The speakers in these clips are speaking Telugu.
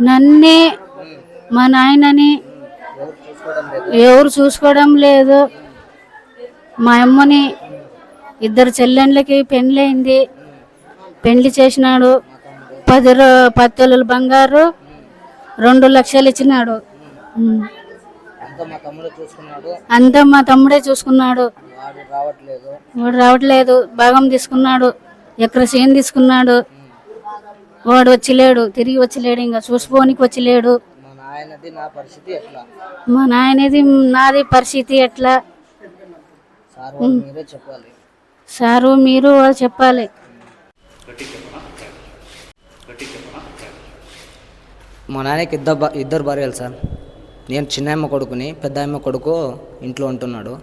నన్నే మా నాయనని ఎవరు చూసుకోవడం లేదు? మా అమ్మని ఇద్దరు చెల్లెండ్లకి పెళ్ళయింది పెళ్ళి చేసినాడు. పది రో- పది తొలల బంగారు రెండు లక్షలు ఇచ్చినాడు. ఉమ్. అంతా మా తమ్ముడు చూసుకున్నాడు. అంతా మా తమ్ముడే చూసుకున్నాడు. వాడు రావట్లేదు. వాడు రావట్లేదు. భాగం తీసుకున్నాడు. ఎక్కడ చేను తీసుకున్నాడు. వాడు వచ్చిలేడు తిరిగి వచ్చిలేడు ఇంకా చూసుకోనికి పరిస్థితి ఎట్లా? మా నాయనది నాది పరిస్థితి ఎట్లా? సార్ మీరే చెప్పాలి. వాళ్ళు మా నాన్నకి ఇద్దరు ఇద్దరు భార్యలు సార్. నేను చిన్నాయమ్మ కొడుకుని పెద్దాయమ్మ కొడుకు ఇంట్లో ఉంటున్నాడు.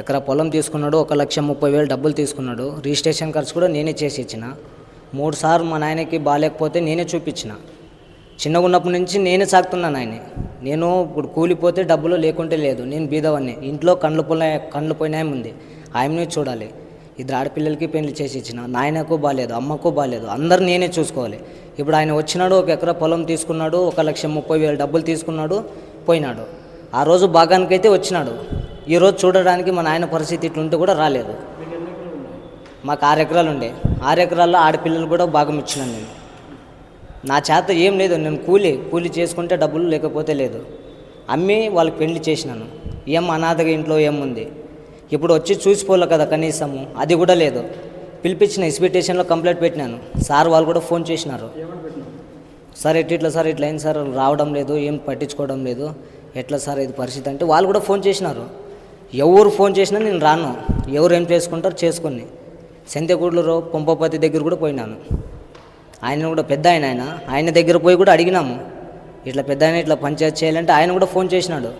ఎకరా పొలం తీసుకున్నాడు ఒక లక్ష ముప్పై వేలు డబ్బులు తీసుకున్నాడు. రిజిస్ట్రేషన్ ఖర్చు కూడా నేనే చేసి ఇచ్చిన. మూడు సార్లు మా నాయనకి బాగాలేకపోతే నేనే చూపించిన. చిన్నగా ఉన్నప్పటి నుంచి నేనే సాగుతున్నాను ఆయన నేను ఇప్పుడు కూలిపోతే డబ్బులు లేకుంటే లేదు. నేను బీదవాన్ని ఇంట్లో కండ్లు పోయిన కండ్లు పోయినా ఉంది. ఆయన్ని చూడాలి. ఇద్దరు ఆడపిల్లలకి పెళ్ళి చేసి ఇచ్చిన. నాయనకు బాగాలేదు అమ్మకు బాగాలేదు. అందరు నేనే చూసుకోవాలి. ఇప్పుడు ఆయన వచ్చినాడు ఒక ఎకరా పొలం తీసుకున్నాడు ఒక లక్ష ముప్పై వేలు డబ్బులు తీసుకున్నాడు పోయినాడు. ఆ రోజు భాగానికైతే వచ్చినాడు. ఈరోజు చూడడానికి మా నాయన పరిస్థితి ఇట్లుంటే కూడా రాలేదు. మాకు ఆరు ఎకరాలు ఉండే. ఆరు ఎకరాల్లో ఆడపిల్లలు కూడా భాగం ఇచ్చినాను నేను. నా చేత ఏం లేదు నేను కూలి కూలి చేసుకుంటే డబ్బులు లేకపోతే లేదు. అమ్మి వాళ్ళకి పెళ్ళి చేసినాను. ఏం అనాథగా ఇంట్లో ఏముంది ఇప్పుడు వచ్చి చూసిపోలే కదా కనీసము. అది కూడా లేదు. పిలిపించిన ఎక్స్పెక్టేషన్లో కంప్లైంట్ పెట్టినాను. సార్ వాళ్ళు కూడా ఫోన్ చేసినారు. సార్ ఎట్ ఇట్లా సార్ ఇట్లా అయింది సార్ రావడం లేదు ఏం పట్టించుకోవడం లేదు. ఎట్లా సార్ ఇది పరిస్థితి అంటే వాళ్ళు కూడా ఫోన్ చేసినారు. ఎవరు ఫోన్ చేసినా నేను రాను. ఎవరు ఏం చేసుకుంటారు చేసుకొని. సెంతెగూడలో పంపపతి దగ్గర కూడా పోయినాను. ఆయన కూడా పెద్ద ఆయన ఆయన. ఆయన దగ్గర పోయి కూడా అడిగినాము. ఇట్లా పెద్ద ఆయన ఇట్లా పంచాయత్ చేయాలంటే ఆయన కూడా ఫోన్ చేసినాడు.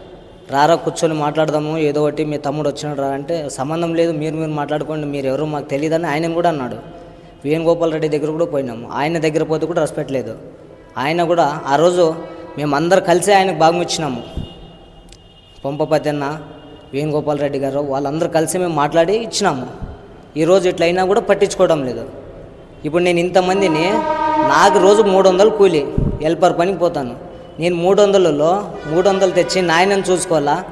రారా కూర్చొని మాట్లాడదాము ఏదో ఒకటి మీ తమ్ముడు వచ్చినాడు రా అంటే సంబంధం లేదు మీరు మీరు మాట్లాడుకోండి మీరు ఎవరు మాకు తెలియదని ఆయన కూడా అన్నాడు. వేణుగోపాల్ రెడ్డి దగ్గర కూడా పోయినాము. ఆయన దగ్గర పోతే కూడా రెస్పెక్ట్ లేదు. ఆయన కూడా ఆ రోజు మేమందరు కలిసి ఆయనకు భాగం ఇచ్చినాము. పంపపతి అన్న వేణుగోపాల్ రెడ్డి గారు వాళ్ళందరూ కలిసి మేము మాట్లాడి ఇచ్చినాము. ఈరోజు ఇట్లా అయినా కూడా పట్టించుకోవడం లేదు. ఇప్పుడు నేను ఇంతమందిని నాకు రోజు మూడు వందలు కూలి హెల్పర్ పనికి పోతాను. నేను మూడు వందలలో మూడు వందలు తెచ్చి నాయనని చూసుకోవాలా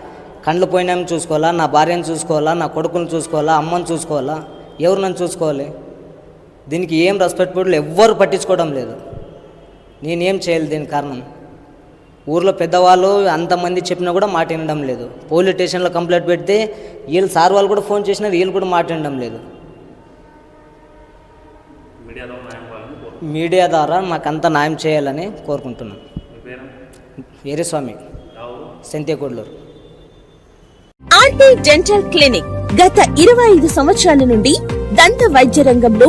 కండ్లు పోయినాయని చూసుకోవాలా నా భార్యను చూసుకోవాలా నా కొడుకుని చూసుకోవాలా అమ్మని చూసుకోవాలా? ఎవరు నన్ను చూసుకోవాలి? దీనికి ఏం రెస్పెక్టబుల్ ఎవ్వరు పట్టించుకోవడం లేదు. నేనేం చేయాలి దీని కారణం? ఊర్లో పెద్దవాళ్ళు అంతమంది చెప్పినా కూడా మాట వినడం లేదు. పోలీస్ స్టేషన్లో కంప్లైంట్ పెడితే వీళ్ళు సార్ వాళ్ళు కూడా ఫోన్ చేసినారు వీళ్ళు కూడా మాట వినడం లేదు. మీడియా ద్వారా మాకంతా న్యాయం చేయాలని కోరుకుంటున్నాను వేరే స్వామి సెంతేకొడ్లూరు ఆర్టీ డెంటల్ క్లినిక్ గత ఇరవై ఐదు సంవత్సరాల నుండి దంత వైద్య రంగంలో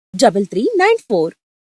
double three nine four